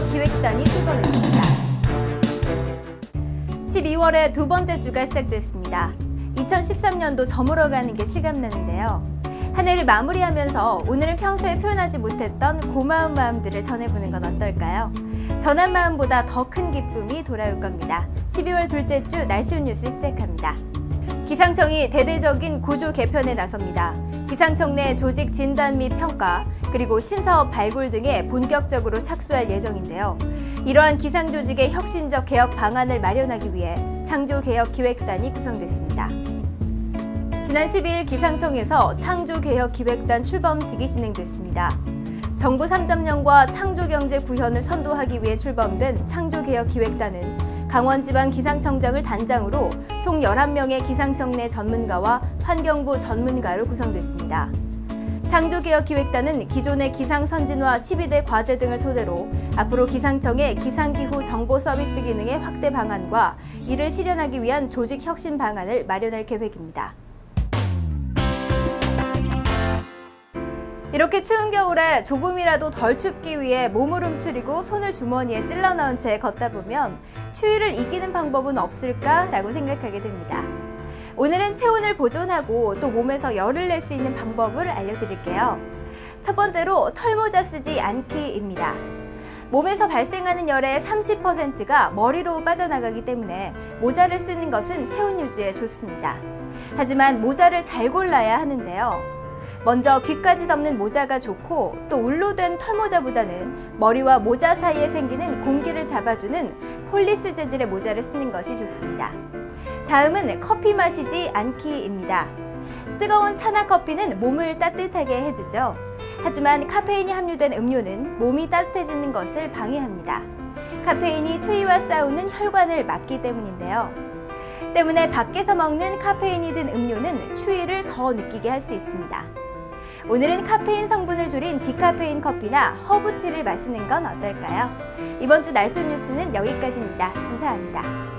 기획단이 출범했습니다. 12월에 두 번째 주가 시작됐습니다. 2013년도 저물어가는 게 실감나는데요. 한 해를 마무리하면서 오늘은 평소에 표현하지 못했던 고마운 마음들을 전해보는 건 어떨까요? 전한 마음보다 더 큰 기쁨이 돌아올 겁니다. 12월 둘째 주 날씨 뉴스 시작합니다. 기상청이 대대적인 구조 개편에 나섭니다. 기상청 내 조직 진단 및 평가, 그리고 신사업 발굴 등에 본격적으로 착수할 예정인데요. 이러한 기상 조직의 혁신적 개혁 방안을 마련하기 위해 창조 개혁 기획단이 구성됐습니다. 지난 12일 기상청에서 창조 개혁 기획단 출범식이 진행됐습니다. 정부 3.0과 창조경제 구현을 선도하기 위해 출범된 창조개혁기획단은 강원지방 기상청장을 단장으로 총 11명의 기상청 내 전문가와 환경부 전문가로 구성됐습니다. 창조개혁기획단은 기존의 기상선진화 12대 과제 등을 토대로 앞으로 기상청의 기상기후 정보 서비스 기능의 확대 방안과 이를 실현하기 위한 조직 혁신 방안을 마련할 계획입니다. 이렇게 추운 겨울에 조금이라도 덜 춥기 위해 몸을 움츠리고 손을 주머니에 찔러 넣은 채 걷다 보면 추위를 이기는 방법은 없을까라고 생각하게 됩니다. 오늘은 체온을 보존하고 또 몸에서 열을 낼 수 있는 방법을 알려드릴게요. 첫 번째로 털모자 쓰지 않기입니다. 몸에서 발생하는 열의 30%가 머리로 빠져나가기 때문에 모자를 쓰는 것은 체온 유지에 좋습니다. 하지만 모자를 잘 골라야 하는데요. 먼저 귀까지 덮는 모자가 좋고 또 울로 된 털모자보다는 머리와 모자 사이에 생기는 공기를 잡아주는 폴리스 재질의 모자를 쓰는 것이 좋습니다. 다음은 커피 마시지 않기입니다. 뜨거운 차나 커피는 몸을 따뜻하게 해주죠. 하지만 카페인이 함유된 음료는 몸이 따뜻해지는 것을 방해합니다. 카페인이 추위와 싸우는 혈관을 막기 때문인데요. 때문에 밖에서 먹는 카페인이 든 음료는 추위를 더 느끼게 할 수 있습니다. 오늘은 카페인 성분을 줄인 디카페인 커피나 허브티를 마시는 건 어떨까요? 이번 주 날씨 뉴스는 여기까지입니다. 감사합니다.